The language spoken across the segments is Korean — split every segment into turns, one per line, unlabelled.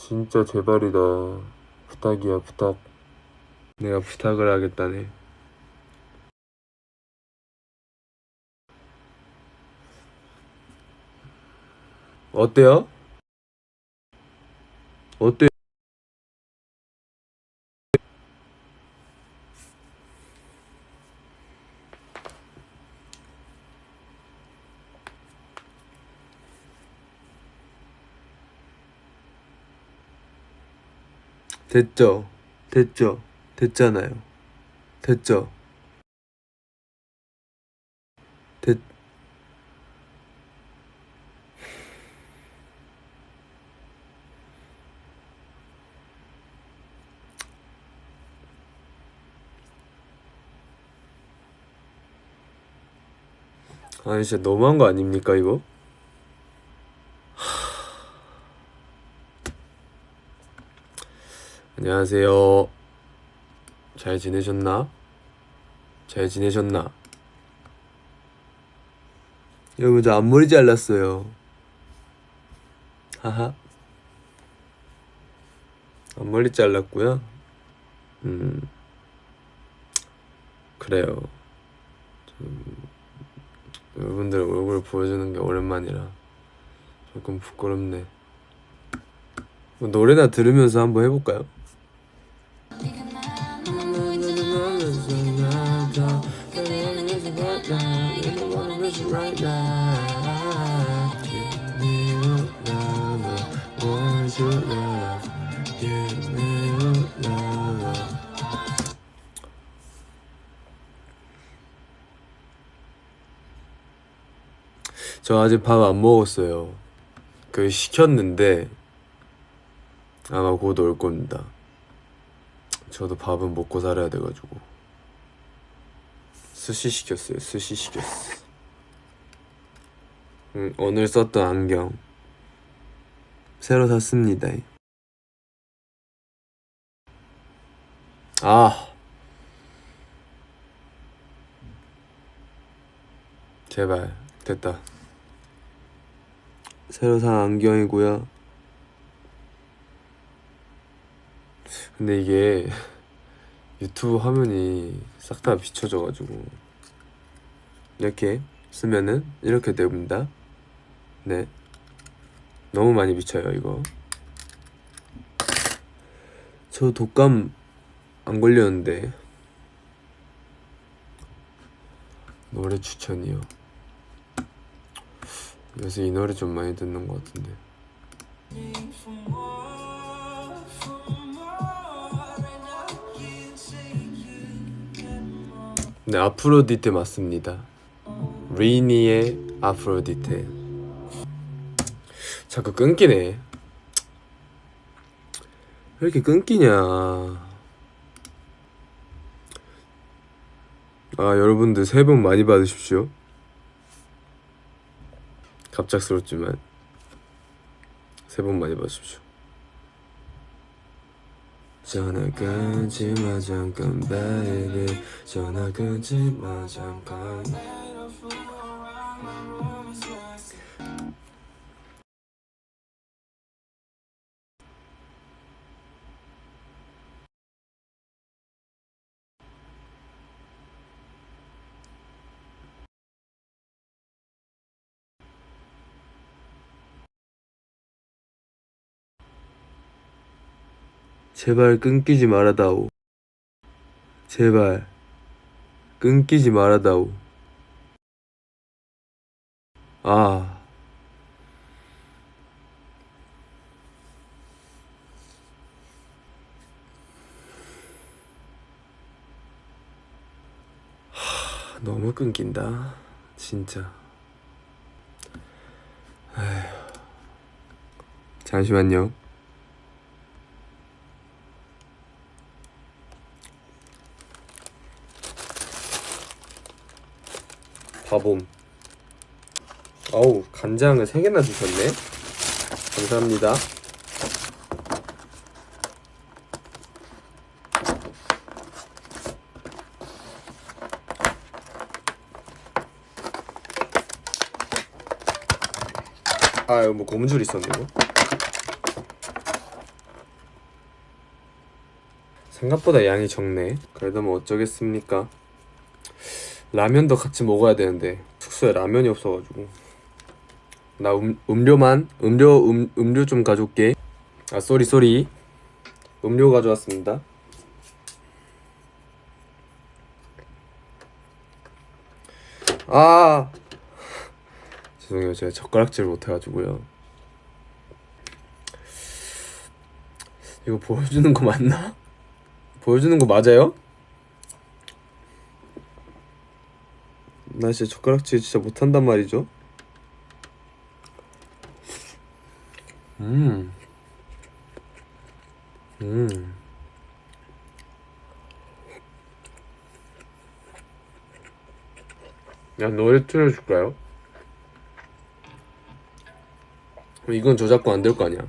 진짜 제발이다. 부탁이야, 부탁. 내가 부탁을 하겠다네. 어때요? 어때? 됐죠? 됐죠? 됐잖아요. 됐죠? 됐, 아니, 진짜 너무한 거 아닙니까, 이거? 안녕하세요. 잘 지내셨나? 잘 지내셨나? 여러분, 저 앞머리 잘랐어요. 하하. 앞머리 잘랐고요. 음, 그래요. 좀, 여러분들 얼굴 보여주는 게 오랜만이라 조금 부끄럽네. 뭐 노래나 들으면서 한번 해볼까요? 저 아직 밥 안 먹었어요. 그 시켰는데 아마 곧 올 겁니다. 저도 밥은 먹고 살아야 돼가지고 스시 시켰어요. 스시 시켰어. 음, 오늘 썼던 안경 새로 샀습니다. 아 제발 됐다. 새로 산 안경이고요. 근데 이게 유튜브 화면이 싹 다 비춰져가지고 이렇게 쓰면은 이렇게 됩니다. 네. 너무 많이 비쳐요 이거. 저 독감 안 걸렸는데 노래 추천이요. 요새 이 노래 좀 많이 듣는 것 같은데. 네, 아프로디테 맞습니다. 리니의 아프로디테. 자꾸 끊기네. 왜 이렇게 끊기냐. 아, 여러분들 새해 복 많이 받으십시오. 갑작스럽지만 새해 복 많이 받으십시오. 전화 끊지 마 잠깐 baby 전화 끊지 마 잠깐 제발 끊기지 말아다오. 제발 끊기지 말아다오. 아. 하, 너무 끊긴다. 진짜. 에휴. 잠시만요. 바봄. 어우, 간장을 3개나 주셨네. 감사합니다. 아, 이거 뭐 고무줄 있었네, 이거. 생각보다 양이 적네. 그래도 뭐 어쩌겠습니까? 라면도 같이 먹어야 되는데 숙소에 라면이 없어가지고 나 음, 음료만 음료 음, 음료 좀 가져올게. 아 쏘리 쏘리 음료 가져왔습니다. 아 죄송해요 제가 젓가락질 못해가지고요. 이거 보여주는 거 맞나? 보여주는 거 맞아요? 나 진짜 젓가락질 진짜 못한단 말이죠. 음. 음. 야, 노래 틀어줄까요? 이건 저작권 안 될 거 아니야?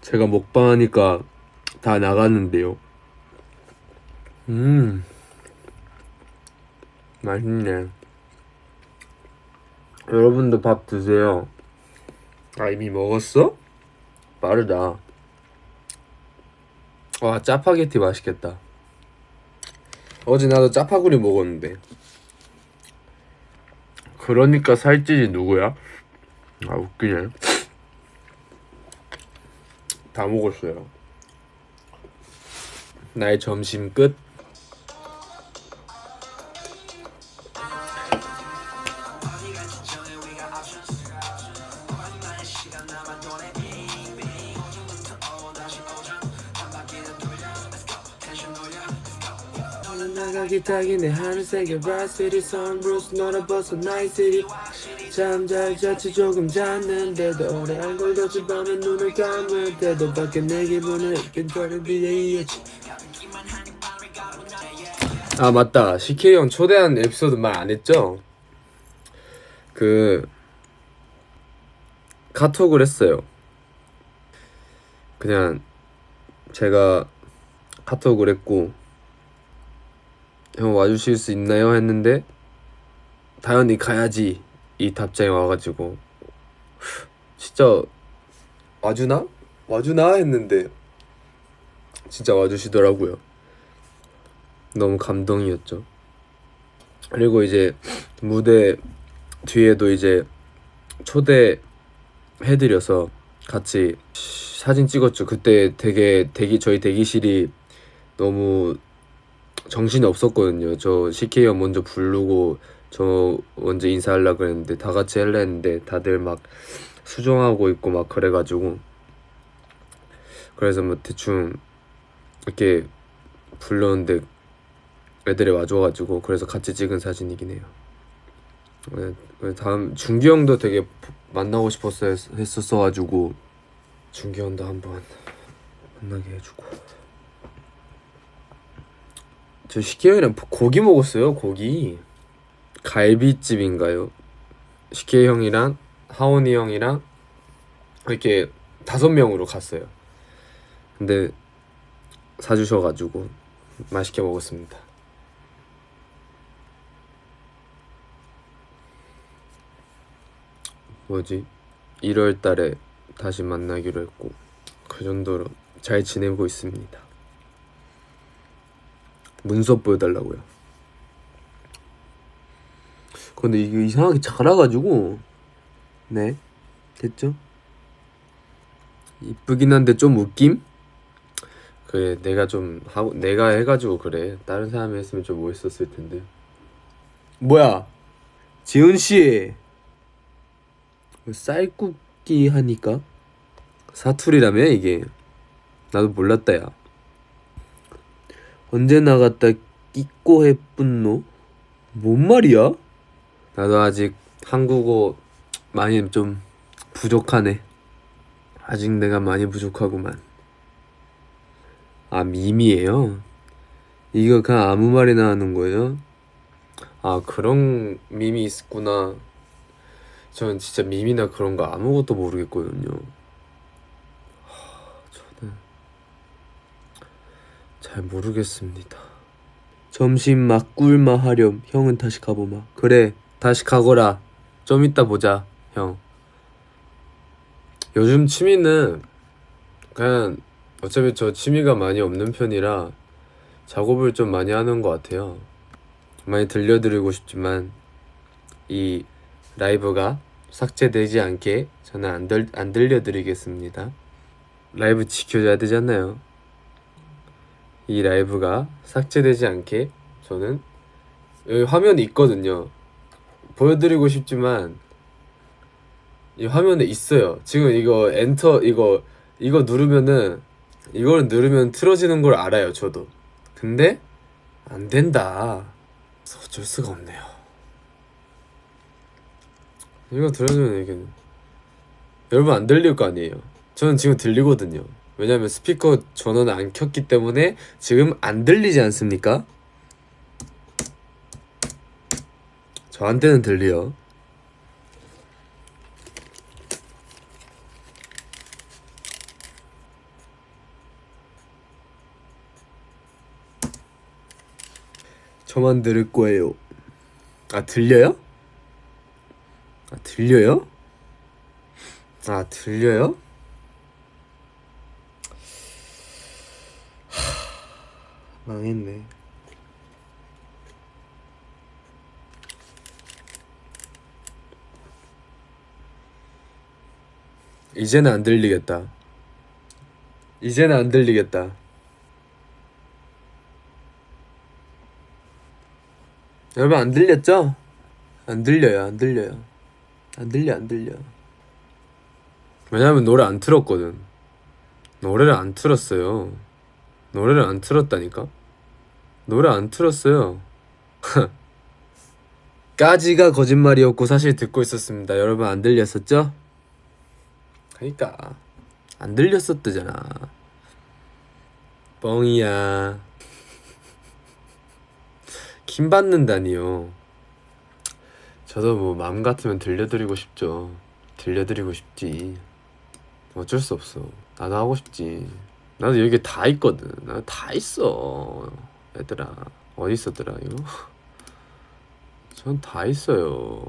제가 먹방하니까 다 나갔는데요. 음, 맛있네. 여러분도 밥 드세요. 아, 이미 먹었어? 빠르다. 와, 짜파게티 맛있겠다. 어제 나도 짜파구리 먹었는데. 그러니까 살찌지 누구야? 아, 웃기네. 다 먹었어요. 나의 점심 끝. 나가기 딱이네 하늘색의 브라시티 선루스 너를 벗어 나이시티 잠잘 잤지 조금 잤는데도 오래 안 걸렸지 밤에 눈을 감을 때도 밖에 내 기분을 뒤에 이해치 아 맞다. CK 형 초대한 에피소드 말 안 했죠? 그 카톡을 했어요. 그냥 제가 카톡을 했고 형 와주실 수 있나요? 했는데 당연히 가야지 이 답장이 와가지고 진짜 와주나? 와주나? 했는데 진짜 와주시더라고요 너무 감동이었죠 그리고 이제 무대 뒤에도 이제 초대해드려서 같이 사진 찍었죠 그때 되게 대기 저희 대기실이 너무 정신이 없었거든요. 저 CK 형 먼저 부르고 저 먼저 인사하려고 그랬는데 다 같이 했는데 다들 막 수정하고 있고 막 그래가지고 그래서 뭐 대충 이렇게 불렀는데 애들이 와줘가지고 그래서 같이 찍은 사진이긴 해요. 네, 다음 준기 형도 되게 만나고 싶었어 했었어가지고 준기 형도 한번 만나게 해주고. 저 식혜형이랑 고기 먹었어요 고기. 갈비집인가요? 식혜 형이랑 하원이 형이랑 이렇게 다섯 명으로 갔어요. 근데 사주셔가지고 맛있게 먹었습니다. 뭐지? 1월 달에 다시 만나기로 했고 그 정도로 잘 지내고 있습니다 문서 보여달라고요. 근데 이게 이상하게 작아가지고 네 됐죠? 이쁘긴 한데 좀 웃김? 그래 내가 좀 하고 내가 해가지고 그래. 다른 사람이 했으면 좀 멋있었을 텐데. 뭐야? 지훈 씨! 쌀국기 하니까? 사투리라며 이게? 나도 몰랐다 야 언제 나갔다 끼꼬 해뿐노? 뭔 말이야? 나도 아직 한국어 많이 좀 부족하네. 아직 내가 많이 부족하구만. 아, 밈이에요? 이거 그냥 아무 말이나 하는 거예요? 아, 그런 밈이 있구나. 전 진짜 밈이나 그런 거 아무것도 모르겠거든요. 잘 모르겠습니다. 점심 막 꿀마 하렴. 형은 다시 가보마. 그래, 다시 가거라. 좀 이따 보자, 형. 요즘 취미는 그냥 어차피 저 취미가 많이 없는 편이라 작업을 좀 많이 하는 것 같아요. 많이 들려드리고 싶지만 이 라이브가 삭제되지 않게 저는 안, 들, 안 들려드리겠습니다. 라이브 지켜줘야 되잖아요. 이 라이브가 삭제되지 않게 저는 여기 화면이 있거든요. 보여드리고 싶지만 이 화면에 있어요. 지금 이거 엔터 이거 이거 누르면은 이걸 누르면 틀어지는 걸 알아요. 저도. 근데 안 된다. 어쩔 수가 없네요. 이거 들어주면 이게 여러분 안 들릴 거 아니에요. 저는 지금 들리거든요. 왜냐면 스피커 전원을 안 켰기 때문에 지금 안 들리지 않습니까? 저한테는 들려요. 저만 들을 거예요. 아 들려요? 아 들려요? 아 들려요? 망했네. 이제는 안 들리겠다. 이제는 안 들리겠다. 여러분 안 들렸죠? 안 들려요, 안 들려요. 안 들려, 안 들려. 왜냐면 노래 안 틀었거든. 노래를 안 틀었어요. 노래를 안 틀었다니까? 노래 안 틀었어요. 까지가 거짓말이었고 사실 듣고 있었습니다. 여러분 안 들렸었죠? 그러니까 안 들렸었대잖아. 뻥이야. 킴 받는다니요. 저도 뭐 마음 같으면 들려드리고 싶죠. 들려드리고 싶지. 어쩔 수 없어. 나도 하고 싶지. 나도 여기 다 있거든. 나 다 있어. 얘들아. 어디 있었더라 이거? 전 다 있어요.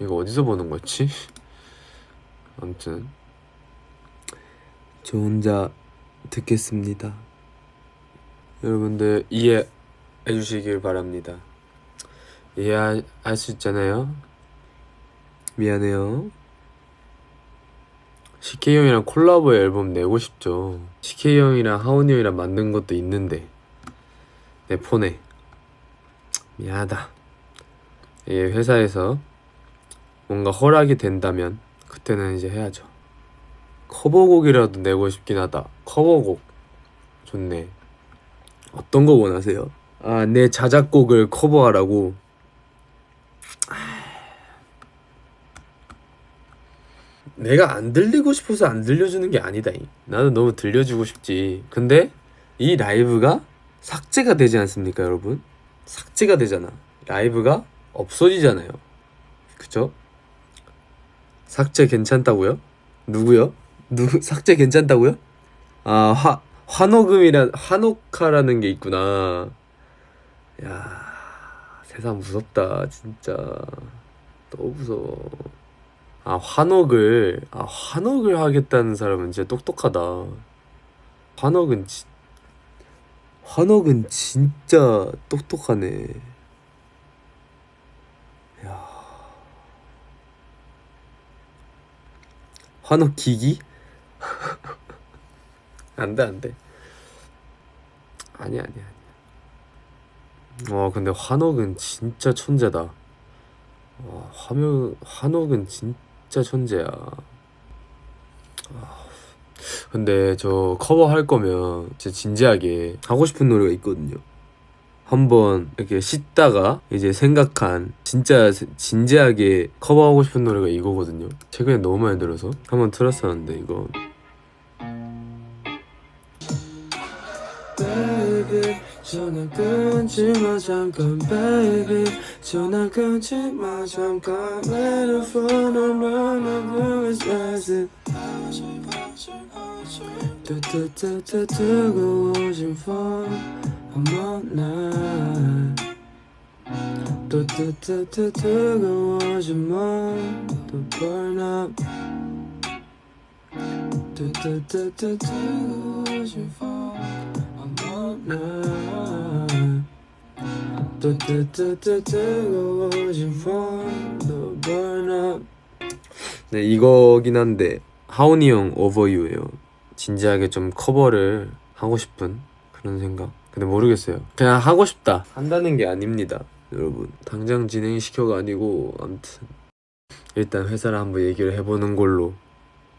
이거 어디서 보는 거지? 아무튼 저 혼자 듣겠습니다. 여러분들 이해해 주시길 바랍니다. 이해할 수 있잖아요. 미안해요. CK 형이랑 콜라보 앨범 내고 싶죠. CK 형이랑 하온이 형이랑 만든 것도 있는데 내 폰에 미안하다. 이 회사에서 뭔가 허락이 된다면 그때는 이제 해야죠. 커버곡이라도 내고 싶긴 하다. 커버곡 좋네. 어떤 거 원하세요? 아, 내 자작곡을 커버하라고. 내가 안 들리고 싶어서 안 들려주는 게 아니다. 나는 너무 들려주고 싶지. 근데 이 라이브가 삭제가 되지 않습니까, 여러분? 삭제가 되잖아. 라이브가 없어지잖아요. 그쵸? 삭제 괜찮다고요? 누구요? 누구 삭제 괜찮다고요? 아, 화 환호금이란 환호카라는 게 있구나. 야, 세상 무섭다, 진짜. 너무 무서워. 아, 환옥을, 아, 환옥을 하겠다는 사람은 진짜 똑똑하다. 환옥은, 지, 환옥은 진짜 똑똑하네. 야. 환옥 기기? 안 돼, 안 돼. 아니야, 아니야, 아니야. 와, 근데 환옥은 진짜 천재다. 와, 화면, 환옥은 진짜 천재야. 아, 근데 저 커버 할 거면 진짜 진지하게 하고 싶은 노래가 있거든요. 한번 이렇게 씻다가 이제 생각한 진짜 진지하게 커버하고 싶은 노래가 이거거든요. 최근에 너무 많이 들어서 한번 틀었었는데 이거 전화 끊지 마 잠깐 baby 전화 끊지 마 잠깐 Let the phone run over his rising 뜨뜨뜨뜨 뜨거워진 phone I'm on night 또 뜨뜨뜨 뜨거워진 몸또 burn up 네 이거긴 한데 하온이 형 오버유예요 진지하게 좀 커버를 하고 싶은 그런 생각. 근데 모르겠어요. 그냥 하고 싶다. 한다는 게 아닙니다 여러분. 당장 진행시켜가 아니고 아무튼 일단 회사를 한번 얘기를 해보는 걸로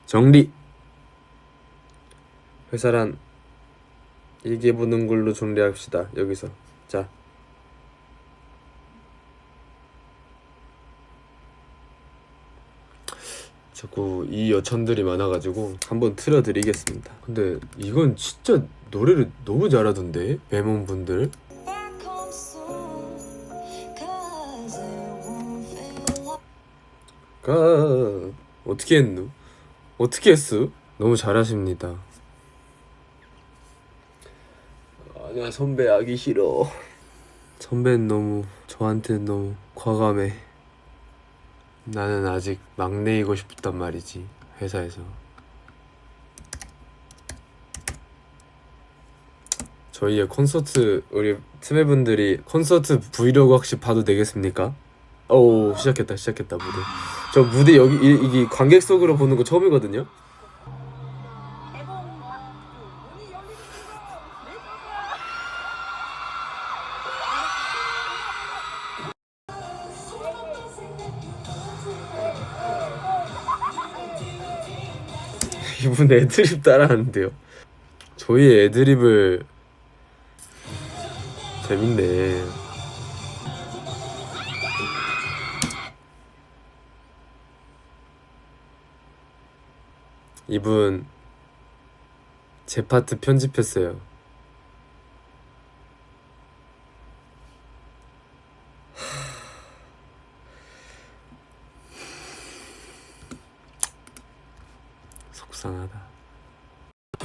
정리. 회사란 얘기해보는 걸로 정리합시다 여기서. 자 자꾸 이 여천들이 많아가지고 한번 틀어드리겠습니다. 근데 이건 진짜 노래를 너무 잘하던데 배몬분들? 가 어떻게 했누? 어떻게 했어? 너무 잘하십니다. 아니야 선배 하기 싫어. 선배는 너무 저한테 너무 과감해 나는 아직 막내이고 싶단 말이지 회사에서. 저희의 콘서트 우리 트매분들이 콘서트 브이로그 혹시 봐도 되겠습니까? 오 시작했다 시작했다 무대. 저 무대 여기 이, 이게 관객석으로 보는 거 처음이거든요 이분 애드립 따라하는데요 저희 애드립을 재밌네 이분 제 파트 편집했어요. 속상하다.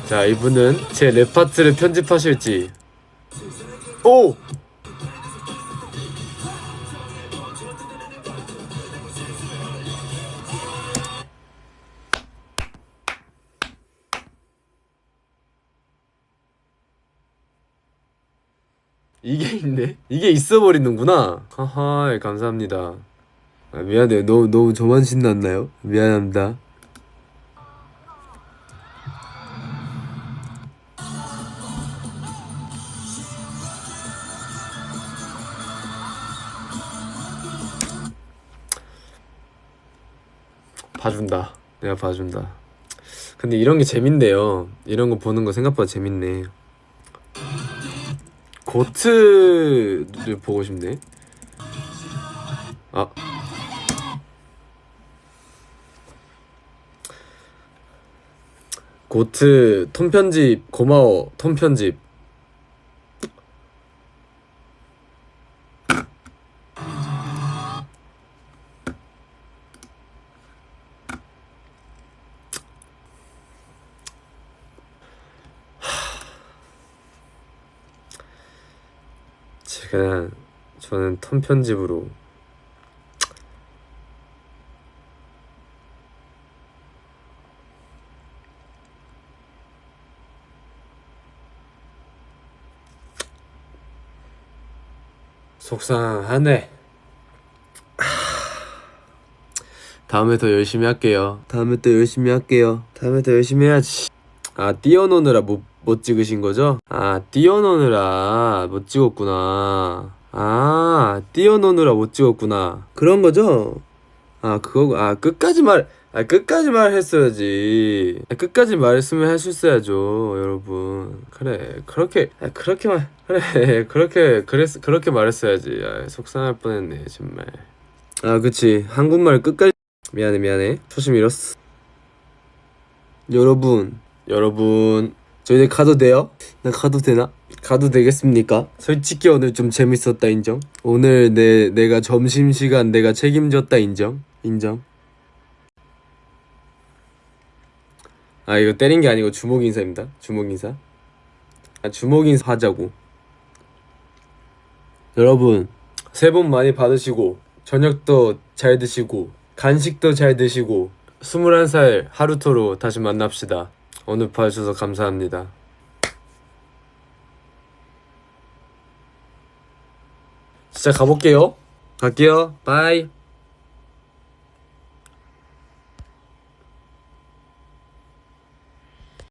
자, 이분은 제 랩 파트를 편집하실지. 오! 이게 있네? 이게 있어 버리는구나. 하하, 감사합니다. 아, 미안해요. 너무 너무 저만 신났나요? 미안합니다. 봐준다. 내가 봐준다. 근데 이런 게 재밌네요. 이런 거 보는 거 생각보다 재밌네. 고트를 보고 싶네. 아. 고트 톤 편집 고마워 톤 편집 제가 저는 톤 편집으로 속상하네. 다음에 더 열심히 할게요. 다음에 또 열심히 할게요. 다음에 더 열심히 해야지. 아 띄워놓느라 못, 못 찍으신 거죠? 아 띄워놓느라 못 찍었구나. 아 띄워놓느라 못 찍었구나. 그런 거죠? 아 그거 아 끝까지 말. 아 끝까지 말했어야지. 아, 끝까지 말했으면 하셨어야죠, 여러분. 그래 그렇게 아, 그렇게 말 그래 그렇게 그랬 그렇게 말했어야지. 아, 속상할 뻔했네 정말. 아 그치 한국말 끝까지 미안해 미안해 초심 잃었어. 여러분, 여러분, 저 이제 가도 돼요? 나 가도 되나? 가도 되겠습니까? 솔직히 오늘 좀 재밌었다 인정. 오늘 내 내가 점심 시간 내가 책임졌다 인정. 인정. 아 이거 때린 게 아니고 주먹 인사입니다. 주먹 인사. 아 주먹 인사 하자고. 여러분 새해 복 많이 받으시고 저녁도 잘 드시고 간식도 잘 드시고 21살 하루토로 다시 만납시다. 오늘 봐주셔서 감사합니다. 진짜 가볼게요. 갈게요. 바이.